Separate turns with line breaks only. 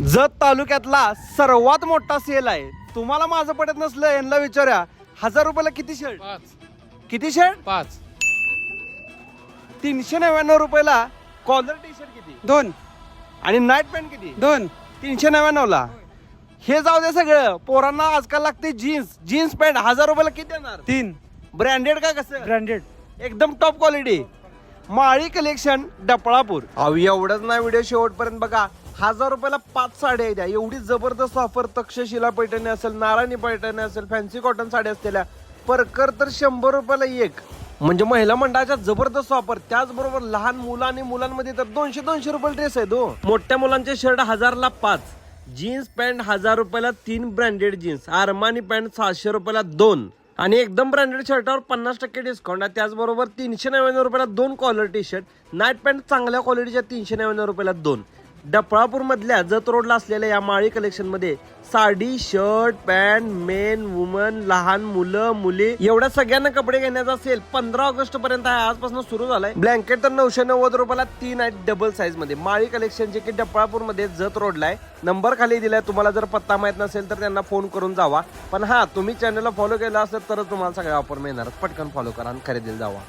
जत तालुक्यातला सर्वात मोठा सेल आहे. तुम्हाला माझं पडत नसलं यांना विचारा हजार रुपयाला किती शर्ट
पाच.
किती शर्ट
पाच.
तीनशे नव्याण्णव रुपयाला कॉलर टी शर्ट किती?
दोन.
आणि नाईट पॅन्ट किती?
दोन.
तीनशे नव्याण्णवला. हे जाऊ दे सगळं. पोरांना आजकाल लागते जीन्स जीन्स पॅन्ट हजार रुपयाला किती देणार
तीन.
ब्रँडेड का कसं?
ब्रँडेड
एकदम top quality Mali collection Daplapur. अहो एवढंच नाही व्हिडिओ शेवटपर्यंत बघा. हजार रुपयाला पाच साड्या आहेत एवढी जबरदस्त ऑफर तक्षशिला पैठणी असेल नारायणी पैठणी असेल फॅन्सी कॉटन साड्या असलेल्या परकर तर शंभर रुपयाला एक. म्हणजे महिला मंडळाच्या जबरदस्त ऑफर त्याचबरोबर लहान मुलं आणि मुलांमध्ये तर दोनशे दोनशे रुपये ड्रेस आहे दो हो. मोठ्या मुलांचे शर्ट हजारला पाच. जीन्स पॅन्ट हजार रुपयाला तीन ब्रँडेड जीन्स आरमानी पॅन्ट सहाशे रुपयाला दोन. आणि एकदम ब्रँडेड शर्टावर पन्नास टक्के डिस्काउंट आहे त्याचबरोबर तीनशे नव्याण्णव रुपयाला दोन collar T shirt night pant चांगल्या क्वालिटीच्या तीनशे नव्याण्णव रुपयाला दोन. डपळापूरमधल्या जत रोडला असलेल्या या Mali कलेक्शनमध्ये sari shirt pant men woman लहान मुलं मुली एवढ्या सगळ्यांना कपडे घेण्याचा असेल पंधरा ऑगस्ट पर्यंत आजपासून सुरू झालाय. ब्लँकेट तर नऊशे नव्वद रुपयाला तीन आहेत डबल साईजमध्ये. माळी कलेक्शन जे की डपळापूरमध्ये जत रोडला आहे. नंबर खाली दिलाय तुम्हाला जर पत्ता माहीत नसेल तर त्यांना फोन करून जावा. पण हा तुम्ही चॅनलला फॉलो केला असेल तरच तुम्हाला सगळ्या ऑफर मिळणार पटकन फॉलो करा आणि खरेदीला जावा.